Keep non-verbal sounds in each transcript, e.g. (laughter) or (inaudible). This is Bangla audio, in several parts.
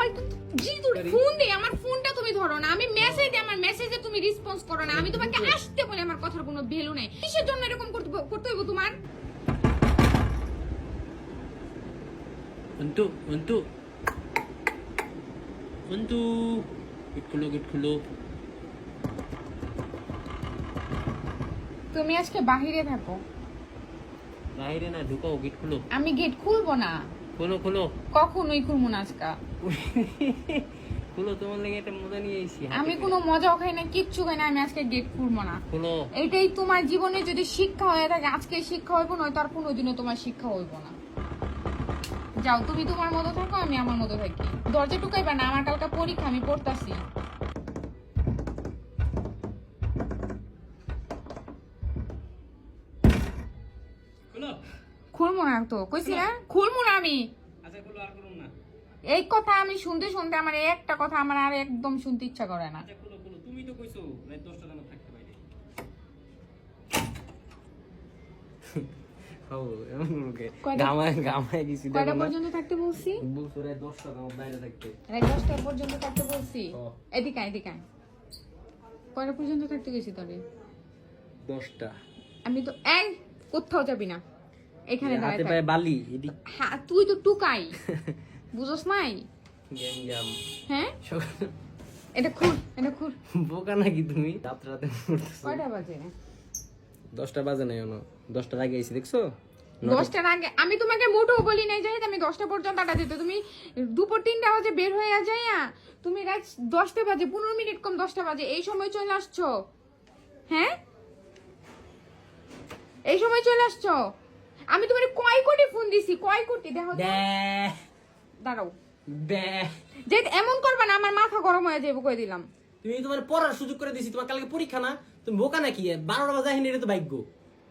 আমার জি তোরে ফোন দে আমার ফোনটা তুমি ধরো না। আমি মেসেজ আমার মেসেজে তুমি রেসপন্স করো না। আমি তোমাকে আসতে বলে আমার কথার কোনো ভ্যালু নেই। কিসের জন্য এরকম করতে হইব তোমার? Untuk, untuk. Untuk. Gate খুলো গেট খুলো। তুমি আজকে বাহিরে থাকো। বাইরে না ঢুকাও গেট খুলো। আমি গেট খুলবো না। খোলো খোলো। কখনোই খুলবো না আজকে? খোলো তোমার লেগে একটা মজা নিয়ে এসেছি আমি কোনো মজাও খাই না কিচ্ছু খাই না আমি আজকে গেট খুলবো না। খোলো। এটাই তোমার জীবনে যদি শিক্ষা হয়ে থাকে আজকে শিক্ষা হইব নয় তার কোনোদিনও তোমার শিক্ষা হইব না। যাও তুমি তোমার মতো থাকো আমি আমার মতো থাকি। দরজা টুকাইবা না আমার কালকে পরীক্ষা আমি পড়তাছি। খোলো। খুলবো না তো কইছি না খুলবো না আমি আচ্ছা খোলো আর করুন না। এই কথা আমি শুনতে শুনতে আমার একটা কথা আমার আর একদম শুনতে ইচ্ছা করে না। আচ্ছা তুমি তো কইছো রাত দশটা জানা থাকতে আমি তো এই কোথাও যাবি না। এখানে হাতে পায়ে বালি এদিক হ্যাঁ তুই তো টুকাই। (laughs) নাই? গ্যাঞ্জাম হ্যাঁ? এটা খুল এটা খুল বোকা নাকি তুমি? রাত রাতে কয়টা বাজে? দশটা বাজে নাই এখনও। দশটার আগে আইসি দেখছ? দশটার আগে আমি তোমাকে মোটেও বলি নাই যাই আমি দশটা পর্যন্ত আটা দিতে। তুমি দুপুর তিনটা বাজে বের হয়ে যাই তুমি রাত দশটা বাজে পনেরো মিনিট কম দশটা বাজে। এই সময় চলে আসছো। হ্যাঁ? এই সময় চলে আসছো? আমি তোমার কয় কোটি ফোন দিছি কয় কোটি? দেখো। দাঁড়াও। যে এমন করবা না আমার মাথা গরম হয়ে যাবে কই দিলাম। তুমি তোমার পড়ার সুযোগ করে দিছি তোমার কালকে পরীক্ষা না? তুমি বোকা নাকি? বারোটা বাজে এটা তো ভাগ্য।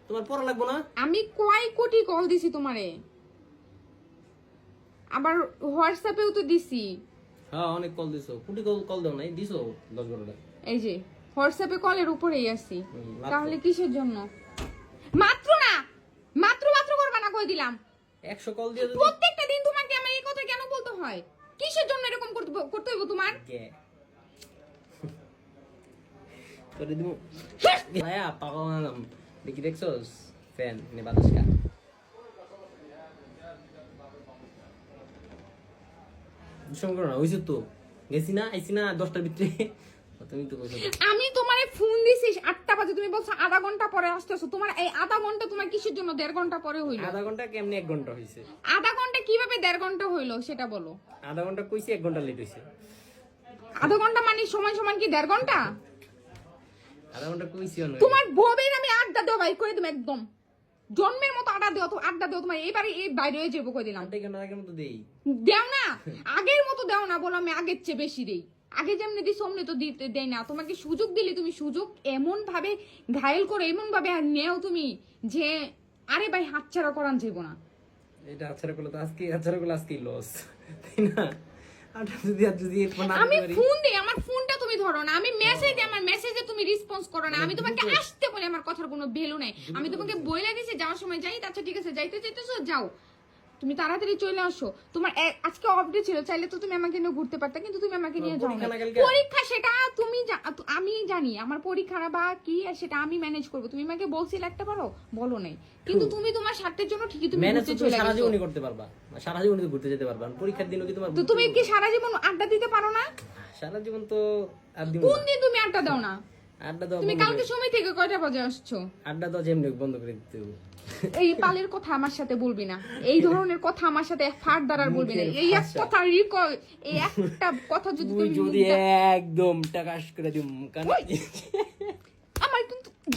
তোমার পড়া লাগবো না? আমি কয় কোটি কল দিছি তোমারে? আবার হোয়াটসঅ্যাপেও তো দিছি। হ্যাঁ অনেক কল দিছো। কোটি কল কল দাও নাই দিছো দশ বারোটা? এই যে হোয়াটসঅ্যাপে কলের উপরেই আছি। তাহলে কিসের জন্য? মাত্র কই দিলাম? একশো কল দিয়ে প্রত্যেকটা দিন তোমাকে আমার এই কথা কেন বলতে হয়? কিসের জন্য এরকম করতে করতে হইব তোমার? কে? তোরে দিমু ভাইয়া পাগল নাম দেখি দেখছোস? ফ্যান নে বাতাস খা। দুষ্টামি করো না হইছে তো। গেছি না আইছি না দশটার ভিতরে। তুমি তো কইছো আমি তোমারে ফোন দিছিস আটটা বাজে তুমি বলছো আধা ঘণ্টা পরে আসতেছো। তোমার এই আধা ঘণ্টা তোমার কিসের জন্য দেড় ঘণ্টা পরে হইল? আধা ঘণ্টা কেমনি এক ঘণ্টা হইছে? আধা ঘণ্টা কীভাবে দেড় ঘণ্টা হইল সেটা বলো। আধা ঘণ্টা কইছি এক ঘণ্টা লেট হইছে। আধা ঘণ্টা মানে সমান সমান কি দেড় ঘণ্টা? আধা ঘণ্টা কইছি তোমার বউবের আমি আড্ডা দেওয়া ভাই করে দেবো একদম। জন্মের মতো আড্ডা দেওয়া তো আড্ডা দেওয়া তোমার এবারে এই বাইরে হয়ে যাব করে দিলাম। আধা ঘণ্টা আগের মতো দেই? দেও না। আগের মতো দেও না বলো আমি আগের চেয়ে বেশি দেই। আগে যেমনি দিই অমনি তো দিতে দেই না। তোমাকে সুযোগ দিলে তুমি সুযোগ এমন ভাবে ঘায়ল করে এমন ভাবে আর নেও তুমি যে আরে ভাই হাতছাড়া করান যাইব না। এটা আছাড়া করলে তো আজকে আছাড়া করলে আজকেই লস তাই না? আমি ফোন দিই আমার ফোনটা তুমি ধরো না আমি মেসেজ আমার মেসেজে তুমি রেসপন্স করো না। আমি তোমাকে আসতে বলে আমার কথার কোনো ভ্যালু নাই। আমি তোমাকে বইলে দিছি যাওয়ার সময় যাই আচ্ছা ঠিক আছে যাইতে চাইতেছো যাও। তুমি তাড়াতাড়ি চলে আসো। তোমার আজকে অফ ডে ছিল চাইলে তো তুমি আমাকে নিয়ে ঘুরতে পারতে কিন্তু তুমি আমাকে নিয়ে যাও পরীক্ষা সেটা তুমি আমি জানি আমার পরীক্ষা বা কি আর সেটা আমি ম্যানেজ করব। তুমি আমাকে বলছিলে একটা পারো? বলো নাই। কিন্তু তুমি তোমার স্বার্থের জন্য ঠিকই তুমি ম্যানেজ তুমি চলে সারা গেছো। জীবনই করতে পারবা। সারা জীবনই তো ঘুরতে যেতে পারবা। পরীক্ষার দিনও কি তোমার তো তুমি কি সারা জীবন আড্ডা দিতে পারো না? সারা জীবন তো কোন দিন তুমি আড্ডা দাও না? আড্ডা দাও তুমি বন্ধ কালকে সময় থেকে কয়টা বাজে আসছো? আড্ডা দাও যেমনি বন্ধ করে দিতে হবে। এই পালের কথা আমার সাথে বলবি না। এই ধরনের কথা আমার সাথে ফাট দ্বারার বলবি না। এই এক কথা রিকল এই একটা কথা যদি (laughs) তুমি যদি একদম টাকাশ করে দিম কানে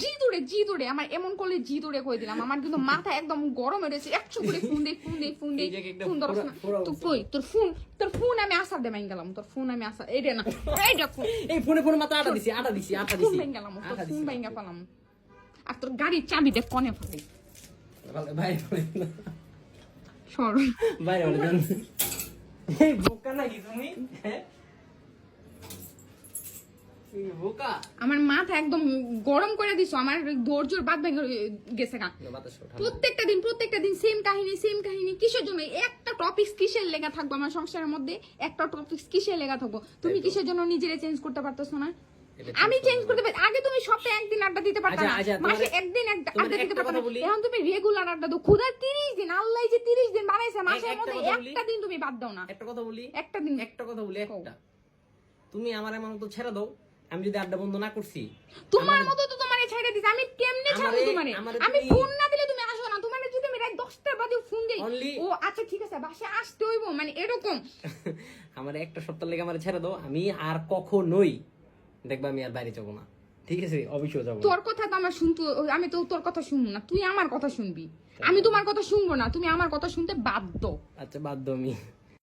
জি দূরে জি দূরে। আমার এমন করলে জি দূরে কই দিলাম? আমার কিন্তু মাথা একদম গরম হয়ে রয়েছে। একশো করে ফোন দে ফোন দে ফোন দে। একটা ফোন না তো কই? তোর ফোন তোর ফোন আমি আসার দে মাইন গেলাম। তোর ফোন আমি আসার এই রে না। এই দেখো। এই ফোনে ফোনে মাথা আটা দিছি আটা দিছি আটা ফোন দিছি। বাইন গেলাম তোর ফোন বাইন গেলাম আর তোর গাড়ির চাবি দেখ কনে ফেলে ভাই। সর। দেন এই বোকা নাকি তুমি? হ্যাঁ? আমার মাথা একদম গরম করে দিছো আমার ধৈর্যর বাদ ভেঙে গেছে গা। প্রত্যেকটা দিন প্রত্যেকটা দিন সেম কাহিনী সেম কাহিনী। কিসের জন্য? একটা টপিকস কিসের লেগা থাকব আমার সংসারের মধ্যে? একটা টপিকস কিসের লেগা থাকব? তুমি কিসের জন্য নিজেরে চেঞ্জ করতে পারতেছো না? আমি চেঞ্জ করতে পারি আগে তুমি সপ্তাহে একদিন আড্ডা দিতে পারতা আচ্ছা, না। আচ্ছা, মাসে একদিন আড্ডা দিতে পারতা। এখন তুমি রেগুলার আড্ডা দাও। খুদা 30 দিন আল্লাহ যে 30 দিন বানাইছে মাসের একটা মধ্যে একটা দিন তুমি বাদ দাও না। একটা কথা বলি। একটা দিন একটা কথা বলি একটা। তুমি আমার এমন তো ছেড়ে দাও আমি যদি আড্ডা বন্ধ না করছি তোমার মতো তো তোমারে ছেড়ে দিছে। আমি কেমনে ছাড়বো তোমারে? আমি ফোন না দিলে তুমি আসো না। তোমার যদি আমি রাত 10টার বাদে ফোন দেই ও আচ্ছা ঠিক আছে বাসায় আসতে হইব। মানে এরকম। (laughs) আমার একটা সপ্তাহ লেগে আমার ছেড়ে দাও। আমি আর কখনোই দেখবা আমি আর বাইরে যাব না। ঠিক আছে? অবশ্যই যাব। তোর কথা তো আমার শুনতো আমি তো তোর কথা শুনব না। তুই আমার কথা শুনবি। আমি তোমার কথা শুনব না। তুমি আমার কথা শুনতে বাধ্য। আচ্ছা বাধ্য আমি।